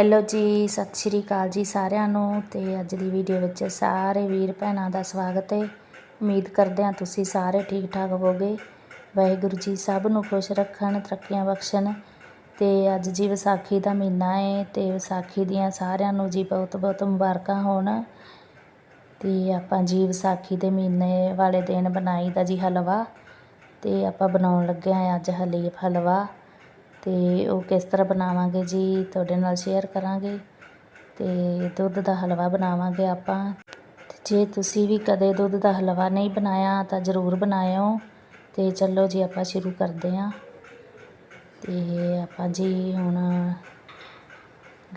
Hello ਜੀ, ਸਤਿ ਸ਼੍ਰੀ ਅਕਾਲ ਜੀ ਸਾਰਿਆਂ ਨੂੰ ਤੇ ਅੱਜ ਦੀ ਵੀਡੀਓ ਵਿੱਚ ਸਾਰੇ ਵੀਰ ਭੈਣਾਂ ਦਾ ਸਵਾਗਤ ਹੈ ਉਮੀਦ ਕਰਦੇ ਹਾਂ ਤੁਸੀਂ ਸਾਰੇ ਠੀਕ ਠਾਕ ਹੋਵੋਗੇ। ਵਾਹਿਗੁਰੂ ਜੀ ਸਭ ਨੂੰ ਖੁਸ਼ ਰੱਖਣ, ਤਰੱਕੀਆਂ ਬਖਸ਼ਣ। ਤੇ ਅੱਜ ਜੀ ਵਿਸਾਖੀ ਦਾ ਮਹੀਨਾ ਹੈ ਤੇ ਵਿਸਾਖੀ ਦੀਆਂ ਸਾਰਿਆਂ ਨੂੰ ਜੀ ਬਹੁਤ ਬਹੁਤ ਮੁਬਾਰਕਾਂ ਹੋਣ। ਤੇ ਆਪਾਂ ਜੀ ਵਿਸਾਖੀ ਦੇ ਮਹੀਨੇ ਵਾਲੇ ਦਿਨ ਬਣਾਈ ਦਾ ਜੀ ਹਲਵਾ ਤੇ ਆਪਾਂ ਬਣਾਉਣ ਲੱਗੇ ਹਾਂ ਅੱਜ ਹਲੀਫ ਹਲਵਾ। ਅਤੇ ਉਹ ਕਿਸ ਤਰ੍ਹਾਂ ਬਣਾਵਾਂਗੇ ਜੀ, ਤੁਹਾਡੇ ਨਾਲ ਸ਼ੇਅਰ ਕਰਾਂਗੇ ਅਤੇ ਦੁੱਧ ਦਾ ਹਲਵਾ ਬਣਾਵਾਂਗੇ ਆਪਾਂ। ਤੇ ਜੇ ਤੁਸੀਂ ਵੀ ਕਦੇ ਦੁੱਧ ਦਾ ਹਲਵਾ ਨਹੀਂ ਬਣਾਇਆ ਤਾਂ ਜ਼ਰੂਰ ਬਣਾਇਓ ਤੇ ਚਲੋ ਜੀ, ਆਪਾਂ ਸ਼ੁਰੂ ਕਰਦੇ ਹਾਂ। ਤੇ ਆਪਾਂ ਜੀ ਹੁਣ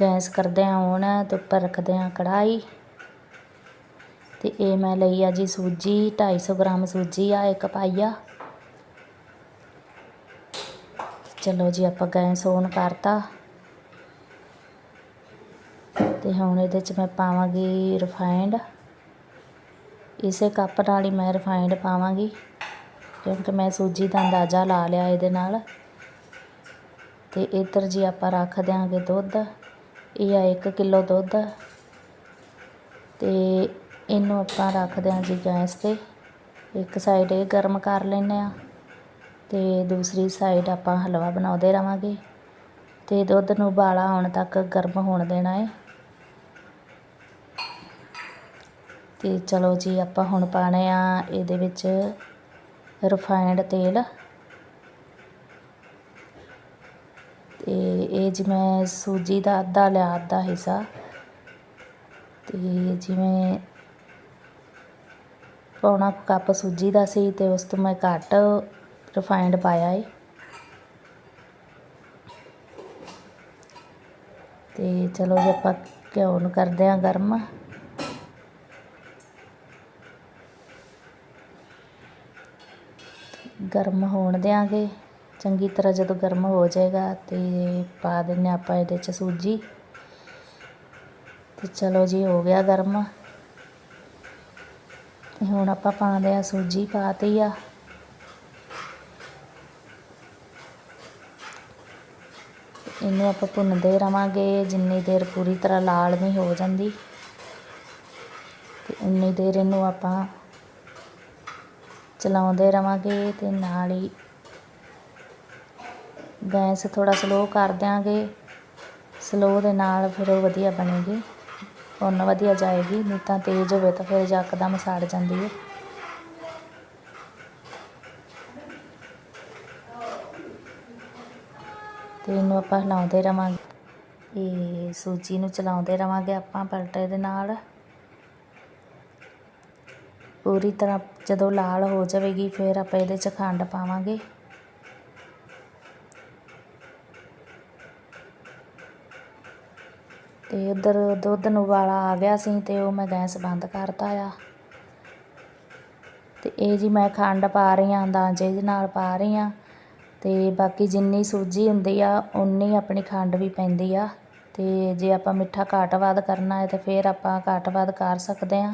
ਗੈਸ ਕਰਦੇ ਹਾਂ ਹੁਣ, ਤੇ ਉੱਪਰ ਰੱਖਦੇ ਹਾਂ ਕੜਾਈ ਤੇ ਇਹ ਮੈਂ ਲਈ ਆ ਜੀ ਸੂਜੀ 250 ਗ੍ਰਾਮ ਸੂਜੀ ਆ, ਇੱਕ ਪਾਈਆ। ਚਲੋ ਜੀ, ਆਪਾਂ ਗੈਸ ਔਨ ਕਰਤਾ। ਤੇ ਹੁਣ ਇਹਦੇ ਚ ਮੈਂ ਪਾਵਾਂਗੀ ਰਿਫਾਈਂਡ ਇਸੇ ਕੱਪ ਨਾਲ ਹੀ ਮੈਂ ਰਿਫਾਈਂਡ ਪਾਵਾਂਗੀ, ਕਿਉਂਕਿ ਮੈਂ ਸੂਜੀ ਦਾ ਅੰਦਾਜ਼ਾ ਲਾ ਲਿਆ ਇਹਦੇ ਨਾਲ। ਤੇ ਇੱਧਰ ਜੀ ਆਪਾਂ ਰੱਖ ਦਿਆਂਗੇ ਦੁੱਧ, ਇਹ ਆ 1 ਕਿਲੋ ਦੁੱਧ। ਤੇ ਇਹਨੂੰ ਆਪਾਂ ਰੱਖ ਦਿਆਂ ਜੀ ਗੈਸ ਤੇ। ਇੱਕ ਸਾਈਡ ਇਹ ਗਰਮ ਕਰ ਲੈਂਦੇ ਆ ਤੇ ਦੂਸਰੀ ਸਾਈਡ ਆਪਾਂ ਹਲਵਾ ਬਣਾਉਂਦੇ ਰਵਾਂਗੇ ਤੇ ਦੁੱਧ ਨੂੰ ਉਬਾਲਾ ਆਉਣ ਤੱਕ ਗਰਮ ਹੋਣ ਦੇਣਾ ਹੈ ਤੇ ਚਲੋ ਜੀ, ਆਪਾਂ ਹੁਣ ਪਾਣੇ ਆ ਇਹਦੇ ਵਿੱਚ ਰਿਫਾਈਂਡ ਤੇਲ। ਤੇ ਇਹ ਜਿਵੇਂ ਸੂਜੀ ਦਾ ਅੱਧਾ ਲਿਆ, ਅੱਧਾ ਹਿੱਸਾ। ਤੇ ਜਿਵੇਂ ਪੌਣਾ ਕੱਪ ਸੂਜੀ ਦਾ ਸੀ ਤੇ ਉਸ ਤੋਂ ਮੈਂ ਘੱਟ ਰਿਫਾਈਂਡ ਪਾਇਆ ਏ। ਤੇ ਚਲੋ ਜੇ ਆਪਾਂ ਘਿਓ ਨੂੰ ਕਰਦੇ ਆ ਗਰਮ। ਗਰਮ ਹੋਣ ਦਿਆਂਗੇ। ਚੰਗੀ ਤਰ੍ਹਾਂ ਜਦੋਂ ਗਰਮ ਹੋ ਜਾਏਗਾ ਤੇ ਪਾ ਦਿੰਨੇ ਆਪਾਂ ਇਹਦੇ ਚ ਸੂਜੀ। ਤੇ ਚਲੋ ਜੀ ਹੋ ਗਿਆ ਗਰਮ। ਹੁਣ ਆਪਾਂ ਪਾਉਂਦੇ ਆ ਸੂਜੀ ਪਾਤੀ ਆ। ਇਹਨੂੰ ਆਪਾਂ ਭੁੰਨਦੇ ਰਵਾਂਗੇ। ਜਿੰਨੀ ਦੇਰ ਪੂਰੀ ਤਰ੍ਹਾਂ ਲਾਲ ਨਹੀਂ ਹੋ ਜਾਂਦੀ, ਤੇ ਉਨੀ ਦੇਰ ਇਹਨੂੰ ਆਪਾਂ ਚਲਾਉਂਦੇ ਰਵਾਂਗੇ ਤੇ ਨਾਲ ਹੀ ਗੈਸ ਥੋੜਾ ਸਲੋ ਕਰ ਦਿਆਂਗੇ। ਸਲੋ ਦੇ ਨਾਲ ਫਿਰ ਉਹ ਵਧੀਆ ਬਣੇਗੀ। ਭੁੰਨ ਵਧੀਆ ਜਾਏਗੀ, ਨਹੀਂ ਤਾਂ ਤੇਜ਼ ਹੋਵੇ ਤਾਂ ਫਿਰ ਯਕਦਮ ਸੜ ਜਾਂਦੀ ਹੈ। ਤੇ ਇਹਨੂੰ ਆਪਾਂ ਹਿਲਾਉਂਦੇ ਰਵਾਂਗੇ। ਇਹ ਸੂਜੀ ਨੂੰ ਚਲਾਉਂਦੇ ਰਵਾਂਗੇ ਆਪਾਂ ਪਲਟੇ ਦੇ ਨਾਲ। ਪੂਰੀ ਤਰ੍ਹਾਂ ਜਦੋਂ ਲਾਲ ਹੋ ਜਾਵੇਗੀ, ਫਿਰ ਆਪਾਂ ਇਹਦੇ 'ਚ ਖੰਡ ਪਾਵਾਂਗੇ। ਤੇ ਉਧਰ ਦੁੱਧ ਨੂੰ ਵਾਲਾ ਆ ਗਿਆ ਸੀ ਤੇ ਉਹ ਮੈਂ ਗੈਸ ਬੰਦ ਕਰਤਾ ਆ। ਤੇ ਇਹ ਜੀ ਮੈਂ ਖੰਡ ਪਾ ਰਹੀ ਹਾਂ ਅੰਦਾਜ਼ੇ ਦੇ ਨਾਲ ਪਾ ਰਹੀ ਹਾਂ ਅਤੇ ਬਾਕੀ ਜਿੰਨੀ ਸੂਜੀ ਹੁੰਦੀ ਆ ਉਨੀ ਆਪਣੀ ਖੰਡ ਵੀ ਪੈਂਦੀ ਆ। ਅਤੇ ਜੇ ਆਪਾਂ ਮਿੱਠਾ ਘੱਟ ਵੱਧ ਕਰਨਾ ਹੈ, ਤਾਂ ਫਿਰ ਆਪਾਂ ਘੱਟ ਵੱਧ ਕਰ ਸਕਦੇ ਹਾਂ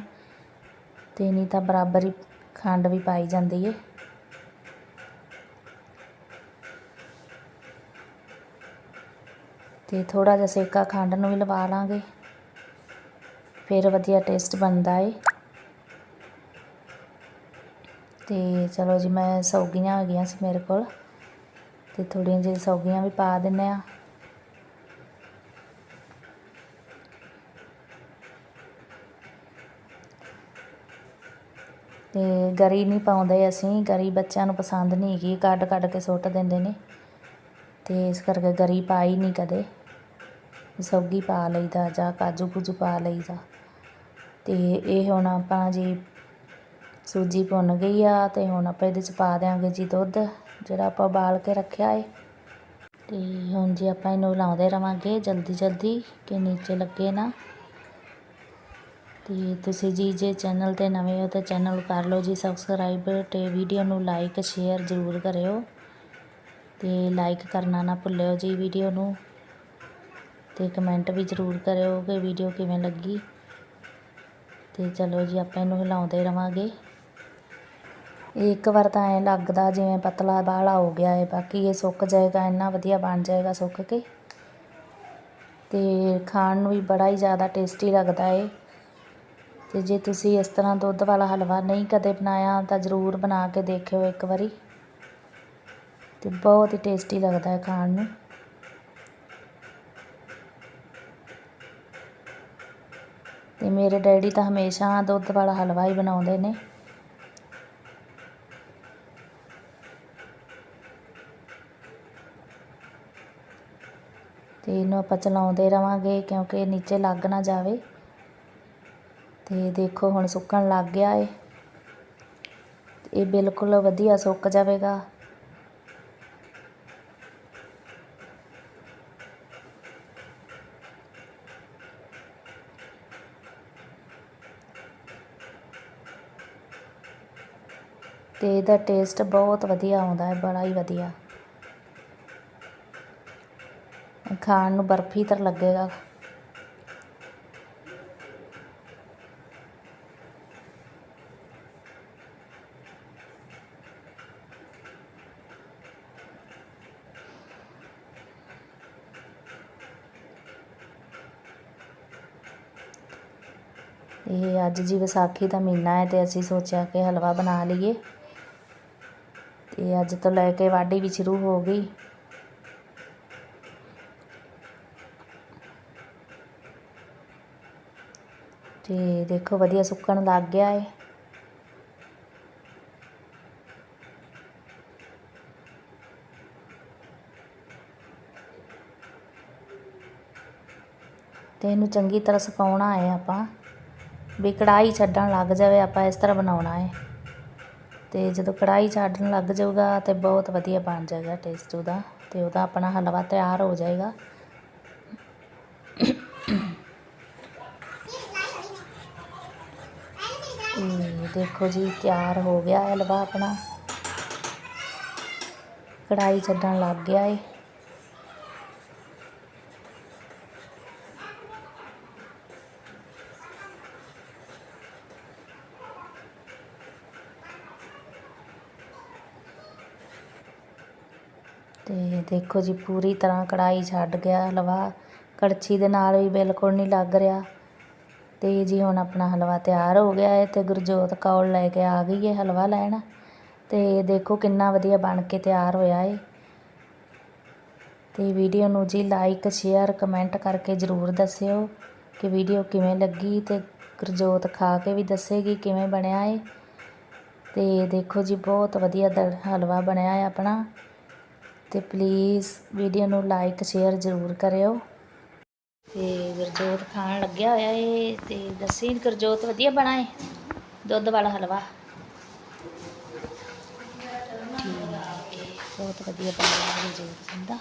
ਅਤੇ ਨਹੀਂ ਤਾਂ ਬਰਾਬਰ ਹੀ ਖੰਡ ਵੀ ਪਾਈ ਜਾਂਦੀ ਹੈ ਅਤੇ ਥੋੜ੍ਹਾ ਜਿਹਾ ਸੇਕਾ ਖੰਡ ਨੂੰ ਵੀ ਲਵਾ ਲਾਂਗੇ। ਫਿਰ ਵਧੀਆ ਟੇਸਟ ਬਣਦਾ ਏ। ਤੇ ਚਲੋ ਜੀ, ਮੈਂ ਸੌਗੀਆਂ ਆ ਗਈਆਂ ਸੀ ਮੇਰੇ ਕੋਲ। ਤੇ ਥੋੜੀਆਂ ਜਿਹੀ ਸੌਗੀਆਂ ਵੀ ਪਾ ਦਿੰਨੇ ਆ। ਤੇ ਗਰੀ ਨਹੀਂ ਪਾਉਂਦੇ ਅਸੀਂ, ਗਰੀ ਬੱਚਿਆਂ ਨੂੰ ਪਸੰਦ ਨਹੀਂ ਹੈਗੀ, ਕੱਢ ਕੱਢ ਕੇ ਸੁੱਟ ਦਿੰਦੇ ਨੇ। ਤੇ ਇਸ ਕਰਕੇ ਗਰੀ ਪਾਈ ਨਹੀਂ ਕਦੇ। ਸੌਗੀ ਪਾ ਲਈਦਾ ਜਾਂ ਕਾਜੂ ਕੁਜੂ ਪਾ ਲਈਦਾ। ਤੇ ਇਹ ਹੁਣ ਆਪਾਂ ਜੀ ਸੂਜੀ ਭੁੰਨ ਗਈ ਆ ਤੇ ਹੁਣ ਆਪਾਂ ਇਹਦੇ ਚ ਪਾ ਦਿਆਂਗੇ ਜੀ ਦੁੱਧ। ਜਿਹੜਾ ਆਪਾਂ ਉਬਾਲ ਕੇ ਰੱਖਿਆ ਹੈ ਤੇ ਹੁਣ ਜੀ ਆਪਾਂ ਇਹਨੂੰ ਲਾਉਂਦੇ ਰਵਾਂਗੇ ਜਲਦੀ ਜਲਦੀ ਕਿ ਨੀਚੇ ਲੱਗੇ ਨਾ। ਤੇ ਤੁਸੀਂ ਜੀ ਜੇ ਚੈਨਲ ਤੇ ਨਵੇਂ ਹੋ ਤਾਂ ਚੈਨਲ ਕਰ ਲਓ ਜੀ ਸਬਸਕ੍ਰਾਈਬ ਤੇ ਵੀਡੀਓ ਨੂੰ ਲਾਈਕ ਸ਼ੇਅਰ ਜ਼ਰੂਰ ਕਰਿਓ। ਤੇ ਲਾਈਕ ਕਰਨਾ ਨਾ ਭੁੱਲਿਓ ਜੀ ਵੀਡੀਓ ਨੂੰ। ਤੇ ਕਮੈਂਟ ਵੀ ਜ਼ਰੂਰ ਕਰਿਓ ਕਿ ਵੀਡੀਓ ਕਿਵੇਂ ਲੱਗੀ। ਤੇ ਚਲੋ ਜੀ ਆਪਾਂ ਇਹਨੂੰ ਹਿਲਾਉਂਦੇ ਰਵਾਂਗੇ। ਇੱਕ ਵਾਰ ਤਾਂ ਐਂ ਲੱਗਦਾ ਜਿਵੇਂ ਪਤਲਾ ਬਾਹਲਾ ਹੋ ਗਿਆ ਹੈ ਬਾਕੀ ਇਹ ਸੁੱਕ ਜਾਏਗਾ, ਇੰਨਾ ਵਧੀਆ ਬਣ ਜਾਏਗਾ ਸੁੱਕ ਕੇ। ਤੇ ਖਾਣ ਨੂੰ ਵੀ ਬੜਾ ਹੀ ਜ਼ਿਆਦਾ ਟੇਸਟੀ ਲੱਗਦਾ ਏ। ਤੇ ਜੇ ਤੁਸੀਂ ਇਸ ਤਰ੍ਹਾਂ ਦੁੱਧ ਵਾਲਾ ਹਲਵਾ ਨਹੀਂ ਕਦੇ ਬਣਾਇਆ ਤਾਂ ਜ਼ਰੂਰ ਬਣਾ ਕੇ ਦੇਖਿਓ ਇੱਕ ਵਾਰੀ। ਤੇ ਬਹੁਤ ਹੀ ਟੇਸਟੀ ਲੱਗਦਾ ਹੈ ਖਾਣ ਨੂੰ। ਤੇ ਮੇਰੇ ਡੈਡੀ ਤਾਂ ਹਮੇਸ਼ਾ ਦੁੱਧ ਵਾਲਾ ਹਲਵਾ ਹੀ ਬਣਾਉਂਦੇ ਨੇ। ਤੇ ਇਹਨੂੰ ਆਪਾਂ ਚਲਾਉਂਦੇ ਰਵਾਂਗੇ ਕਿਉਂਕਿ ਨੀਚੇ ਲੱਗ ਨਾ ਜਾਵੇ। ਤੇ ਦੇਖੋ ਹੁਣ ਸੁੱਕਣ ਲੱਗ ਗਿਆ ਏ। ਇਹ ਬਿਲਕੁਲ ਵਧੀਆ ਸੁੱਕ ਜਾਵੇਗਾ। ਤੇ ਇਹਦਾ ਟੇਸਟ ਬਹੁਤ ਵਧੀਆ ਆਉਂਦਾ ਹੈ ਬੜਾ ਹੀ ਵਧੀਆ। ਖਾਣ ਨੂੰ ਬਰਫੀ ਤਰ ਲੱਗੇਗਾ। ਇਹ ਅੱਜ ਜੀ ਵਿਸਾਖੀ ਦਾ ਮਹੀਨਾ ਹੈ ਤੇ ਅਸੀਂ ਸੋਚਿਆ ਕਿ ਹਲਵਾ ਬਣਾ ਲਈਏ। ਤੇ ਅੱਜ ਤੋਂ ਲੈ ਕੇ ਵਾਢੀ ਵੀ ਸ਼ੁਰੂ ਹੋ ਗਈ। ਤੇ ਦੇਖੋ ਵਧੀਆ ਸੁੱਕਣ ਲੱਗ ਗਿਆ ਏ। ਤੇ ਇਹਨੂੰ ਚੰਗੀ ਤਰ੍ਹਾਂ ਸੁਕਾਉਣਾ ਹੈ ਆਪਾਂ। ਵੀ ਕੜਾਈ ਛੱਡਣ ਲੱਗ ਜਾਵੇ, ਆਪਾਂ ਇਸ ਤਰ੍ਹਾਂ ਬਣਾਉਣਾ ਹੈ ਤੇ ਜਦੋਂ ਕੜਾਈ ਛੱਡਣ ਲੱਗ ਜਾਊਗਾ ਤੇ ਬਹੁਤ ਵਧੀਆ ਬਣ ਜਾਏਗਾ ਟੇਸਟ ਉਹਦਾ। ਤੇ ਉਹਦਾ ਆਪਣਾ ਹਲਵਾ ਤਿਆਰ ਹੋ ਜਾਏਗਾ। ਦੇਖੋ ਜੀ, ਤਿਆਰ ਹੋ ਗਿਆ ਹੈ ਹਲਵਾ ਆਪਣਾ। ਕੜਾਈ ਛੱਡਣ ਲੱਗ ਗਿਆ ਏ ਤੇ ਦੇਖੋ ਜੀ, ਪੂਰੀ ਤਰ੍ਹਾਂ ਕੜਾਈ ਛੱਡ ਗਿਆ ਹਲਵਾ। ਕੜਛੀ ਦੇ ਨਾਲ ਵੀ ਬਿਲਕੁਲ ਨਹੀਂ ਲੱਗ ਰਿਹਾ। ਤੇ ਜੀ ਹੁਣ ਆਪਣਾ ਹਲਵਾ ਤਿਆਰ ਹੋ ਗਿਆ ਹੈ ਤੇ ਗੁਰਜੋਤ ਕੌਲ ਲੈ ਕੇ ਆ ਗਈ ਹੈ ਹਲਵਾ ਲੈਣ। ਤੇ ਦੇਖੋ ਕਿੰਨਾ ਵਧੀਆ ਬਣ ਕੇ ਤਿਆਰ ਹੋਇਆ ਹੈ ਤੇ ਵੀਡੀਓ ਨੂੰ ਜੀ ਲਾਈਕ ਸ਼ੇਅਰ ਕਮੈਂਟ ਕਰਕੇ ਜ਼ਰੂਰ ਦੱਸਿਓ ਕਿ ਵੀਡੀਓ ਕਿਵੇਂ ਲੱਗੀ ਤੇ ਗੁਰਜੋਤ ਖਾ ਕੇ ਵੀ ਦੱਸੇਗੀ ਕਿਵੇਂ ਬਣਿਆ ਹੈ ਤੇ ਦੇਖੋ ਜੀ ਬਹੁਤ ਵਧੀਆ ਦ, ਹਲਵਾ ਬਣਿਆ ਹੈ ਆਪਣਾ। ਤੇ ਪਲੀਜ਼ ਵੀਡੀਓ ਨੂੰ ਲਾਈਕ ਸ਼ੇਅਰ ਜ਼ਰੂਰ ਕਰਿਓ। ਤੇ ਗੁਰਜੋਤ ਖਾਣ ਲੱਗਿਆ ਹੋਇਆ ਏ ਤੇ ਦੱਸੀ ਗੁਰਜੋਤ ਵਧੀਆ ਬਣਾ ਏ, ਦੁੱਧ ਵਾਲਾ ਹਲਵਾ। ਠੀਕ ਏ, ਬਹੁਤ ਵਧੀਆ ਬਣਿਆ ਗੁਰਜੋਤ ਕਹਿੰਦਾ